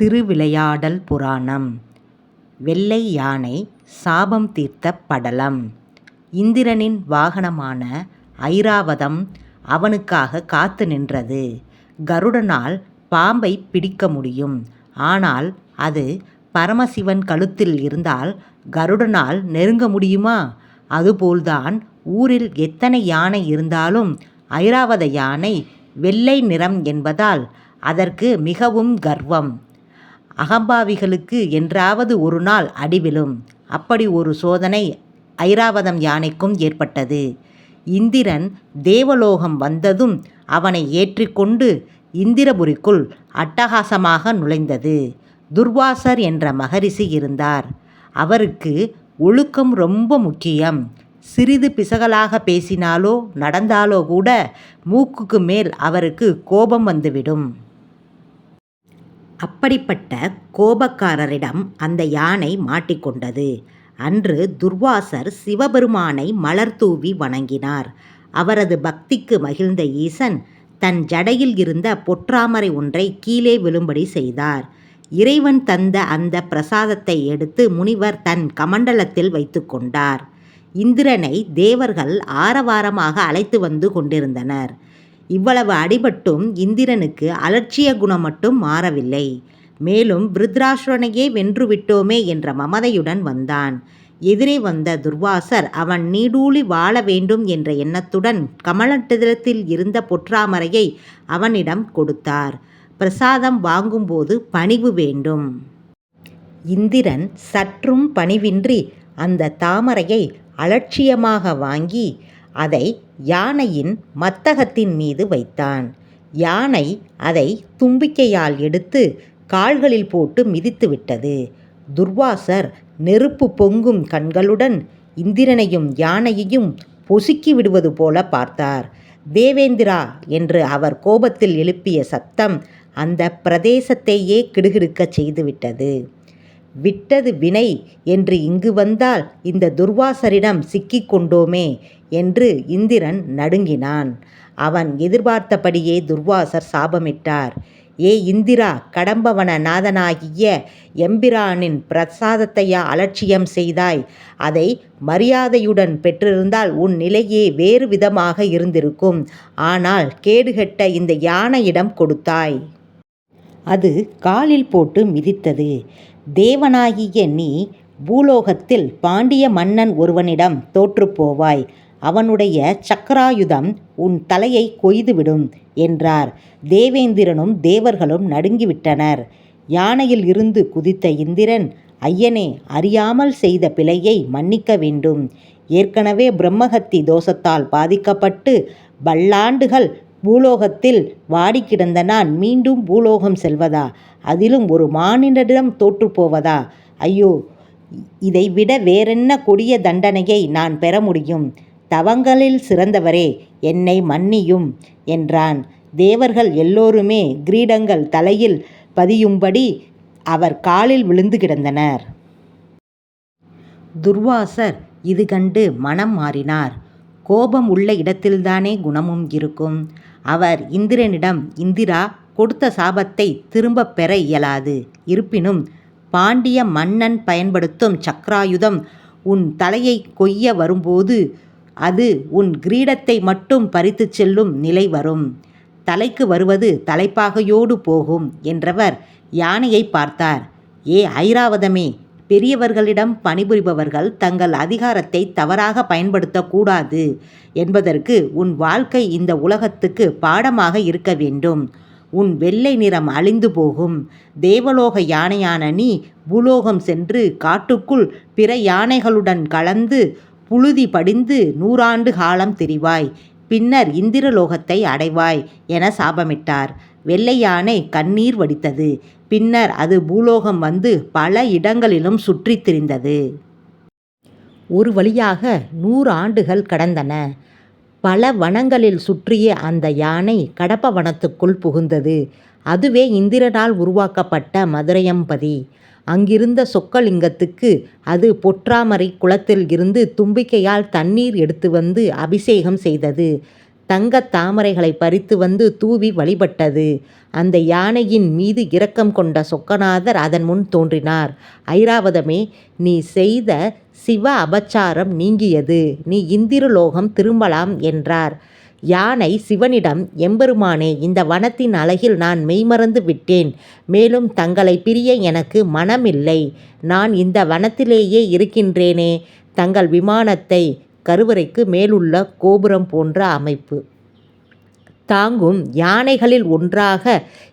திருவிளையாடல் புராணம் வெள்ளை யானை சாபம் தீர்த்த படலம் இந்திரனின் வாகனமான ஐராவதம் அவனுக்காக காத்து நின்றது. கருடனால் பாம்பை பிடிக்க முடியும். ஆனால் அது பரமசிவன் கழுத்தில் இருந்தால் கருடனால் நெருங்க முடியுமா? அதுபோல்தான் ஊரில் எத்தனை யானை இருந்தாலும் ஐராவத யானை வெள்ளை நிறம் என்பதால் அதற்கு மிகவும் கர்வம். அகம்பாவிகளுக்கு என்றாவது ஒரு நாள் அடிவிழும் அப்படி ஒரு சோதனை ஐராவதம் யானைக்கும் ஏற்பட்டது. இந்திரன் தேவலோகம் வந்ததும் அவனை ஏற்றிக்கொண்டு இந்திரபுரிக்குள் அட்டகாசமாக நுழைந்தது. துர்வாசர் என்ற மகரிஷி இருந்தார். அவருக்கு ஒழுக்கம் ரொம்ப முக்கியம். சிறிது பிசகலாக பேசினாலோ நடந்தாலோ கூட மூக்குக்கு மேல் அவருக்கு கோபம் வந்துவிடும். அப்படிப்பட்ட கோபக்காரரிடம் அந்த யானை மாட்டிக்கொண்டது. அன்று துர்வாசர் சிவபெருமானை மலர் தூவி வணங்கினார். அவரது பக்திக்கு மகிழ்ந்த ஈசன் தன் ஜடையில் இருந்த பொற்றாமரை ஒன்றை கீழே விழும்படி செய்தார். இறைவன் தந்த அந்த பிரசாதத்தை எடுத்து முனிவர் தன் கமண்டலத்தில் வைத்து கொண்டார். இந்திரனை தேவர்கள் ஆரவாரமாக அழைத்து வந்து கொண்டிருந்தனர். இவ்வளவு அடிபட்டும் இந்திரனுக்கு அலட்சிய குணம் மட்டும் மாறவில்லை. மேலும் விருத்ராசுரனையே வென்றுவிட்டோமே என்ற மமதையுடன் வந்தான். எதிரே வந்த துர்வாசர் அவன் நீடூழி வாழ வேண்டும் என்ற எண்ணத்துடன் கமண்டலத்தில் இருந்த பொற்றாமரையை அவனிடம் கொடுத்தார். பிரசாதம் வாங்கும்போது பணிவு வேண்டும். இந்திரன் சற்றும் பணிவின்றி அந்த தாமரையை அலட்சியமாக வாங்கி அதை யானையின் மத்தகத்தின் மீது வைத்தான். யானை அதை தும்பிக்கையால் எடுத்து கால்களில் போட்டு மிதித்துவிட்டது. துர்வாசர் நெருப்பு பொங்கும் கண்களுடன் இந்திரனையும் யானையையும் பொசுக்கி விடுவது போல பார்த்தார். தேவேந்திரா என்று அவர் கோபத்தில் எழுப்பிய சத்தம் அந்த பிரதேசத்தையே கிடுகிடுக்கச் செய்துவிட்டது. விட்டது வினை என்று இங்கு வந்தால் இந்த துர்வாசரிடம் சிக்கிக் கொண்டோமே என்று இந்திரன் நடுங்கினான். அவன் எதிர்பார்த்தபடியே துர்வாசர் சாபமிட்டார். ஏ இந்திரா கடம்பவன நாதனாகிய எம்பிரானின் பிரசாதத்தையா அலட்சியம் செய்தாய்? அதை மரியாதையுடன் பெற்றிருந்தால் உன் நிலையே வேறு விதமாக இருந்திருக்கும். ஆனால் கேடுகெட்ட இந்த யானையிடம் கொடுத்தாய். அது காலில் போட்டு மிதித்தது. தேவனாகிய நீ பூலோகத்தில் பாண்டிய மன்னன் ஒருவனிடம் தோற்றுப்போவாய். அவனுடைய சக்ராயுதம் உன் தலையை கொய்துவிடும் என்றார். தேவேந்திரனும் தேவர்களும் நடுங்கிவிட்டனர். யானையில் இருந்து குதித்த இந்திரன் ஐயனே அறியாமல் செய்த பிழையை மன்னிக்க வேண்டும். ஏற்கனவே பிரம்மஹத்தி தோஷத்தால் பாதிக்கப்பட்டு பல்லாண்டுகள் பூலோகத்தில் வாடி கிடந்த நான் மீண்டும் பூலோகம் செல்வதா? அதிலும் ஒரு மானிடரிடம் தோற்றுப்போவதா? ஐயோ. இதைவிட வேறென்ன கொடிய தண்டனையை நான் பெற முடியும்? தவங்களில் சிறந்தவரே என்னை மன்னியும் என்றான். தேவர்கள் எல்லோருமே கிரீடங்கள் தலையில் பதியும்படி அவர் காலில் விழுந்து கிடந்தனர். துர்வாசர் இது கண்டு மனம் மாறினார். கோபம் உள்ள இடத்தில்தானே குணமும் இருக்கும். அவர் இந்திரனிடம் இந்திரா கொடுத்த சாபத்தை திரும்பப் பெற இயலாது. இருப்பினும் பாண்டிய மன்னன் பயன்படுத்தும் சக்ராயுதம் உன் தலையை கொய்ய வரும்போது அது உன் கிரீடத்தை மட்டும் பறித்துச் செல்லும் நிலை வரும். தலைக்கு வருவது தலைப்பாகையோடு போகும் என்றவர் யானையை பார்த்தார். ஏ ஐராவதமே பெரியவர்களிடம் பணிபுரிபவர்கள் தங்கள் அதிகாரத்தை தவறாக பயன்படுத்தக் கூடாது என்பதற்கு உன் வாழ்க்கை இந்த உலகத்துக்கு பாடமாக இருக்க வேண்டும். உன் வெள்ளை நிறம் அழிந்து போகும். தேவலோக யானையான நீ பூலோகம் சென்று காட்டுக்குள் பிற யானைகளுடன் கலந்து புழுதி படிந்து நூறாண்டு காலம் திரிவாய். பின்னர் இந்திரலோகத்தை அடைவாய் என சாபமிட்டார். வெள்ளை யானை கண்ணீர் வடித்தது. பின்னர் அது பூலோகம் வந்து பல இடங்களிலும் சுற்றித் திரிந்தது. ஒரு வழியாக நூறு ஆண்டுகள் கடந்தன. பல வனங்களில் சுற்றிய அந்த யானை கடப்ப வனத்துக்குள் புகுந்தது. அதுவே இந்திரனால் உருவாக்கப்பட்ட மதுரையம்பதி. அங்கிருந்த சொக்கலிங்கத்துக்கு அது பொற்றாமரைக் குளத்தில் இருந்து தும்பிக்கையால் தண்ணீர் எடுத்து வந்து அபிஷேகம் செய்தது. தங்கத் தாமரைகளை பறித்து வந்து தூவி வழிபட்டது. அந்த யானையின் மீது இரக்கம் கொண்ட சொக்கநாதர் அதன் முன் தோன்றினார். ஐராவதமே நீ செய்த சிவ அபச்சாரம் நீங்கியது. நீ இந்திரலோகம் திரும்பலாம் என்றார். யானை சிவனிடம் எம்பெருமானே இந்த வனத்தின் அழகில் நான் மெய்மறந்து விட்டேன். மேலும் தங்களை பிரிய எனக்கு மனமில்லை. நான் இந்த வனத்திலேயே இருக்கின்றேனே. தங்கள் விமானத்தை கருவறைக்கு மேலுள்ள கோபுரம் போன்ற அமைப்பு தாங்கும் யானைகளில் ஒன்றாக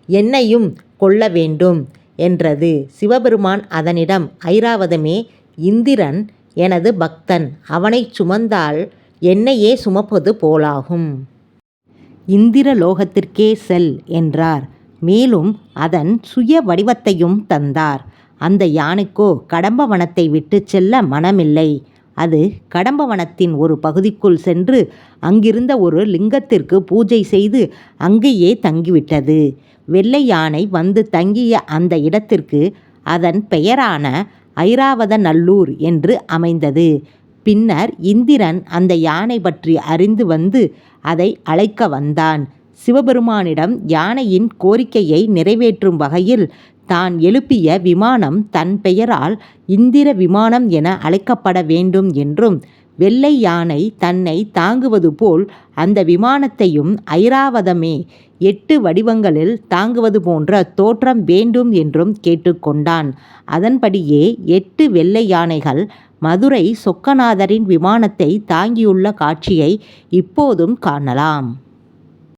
என்னையும் கொள்ள வேண்டும் என்றது. சிவபெருமான் அதனிடம் ஐராவதமே இந்திரன் எனது பக்தன். அவனைச் சுமந்தால் என்னையே சுமப்பது போலாகும். இந்திர லோகத்திற்கே செல் என்றார். மேலும் அதன் சுய வடிவத்தையும் தந்தார். அந்த யானைக்கோ கடம்ப வனத்தை விட்டுச் செல்ல மனமில்லை. அது கடம்பவனத்தின் ஒரு பகுதிக்குள் சென்று அங்கிருந்த ஒரு லிங்கத்திற்கு பூஜை செய்து அங்கேயே தங்கிவிட்டது. வெள்ளை யானை வந்து தங்கிய அந்த இடத்திற்கு அதன் பெயரான ஐராவதநல்லூர் என்று அமைந்தது. பின்னர் இந்திரன் அந்த யானை பற்றி அறிந்து வந்து அதை அழைக்க வந்தான். சிவபெருமானிடம் யானையின் கோரிக்கையை நிறைவேற்றும் வகையில் தான் எழுப்பிய விமானம் தன் பெயரால் இந்திர விமானம் என அழைக்கப்பட வேண்டும் என்றும் வெள்ளை யானை தன்னை தாங்குவது போல் அந்த விமானத்தையும் ஐராவதமே எட்டு வடிவங்களில் தாங்குவது போன்ற தோற்றம் வேண்டும் என்றும் கேட்டுக்கொண்டான் அதன்படியே எட்டு வெள்ளை யானைகள் மதுரை சொக்கநாதரின் விமானத்தை தாங்கியுள்ள காட்சியை இப்போதும் காணலாம்.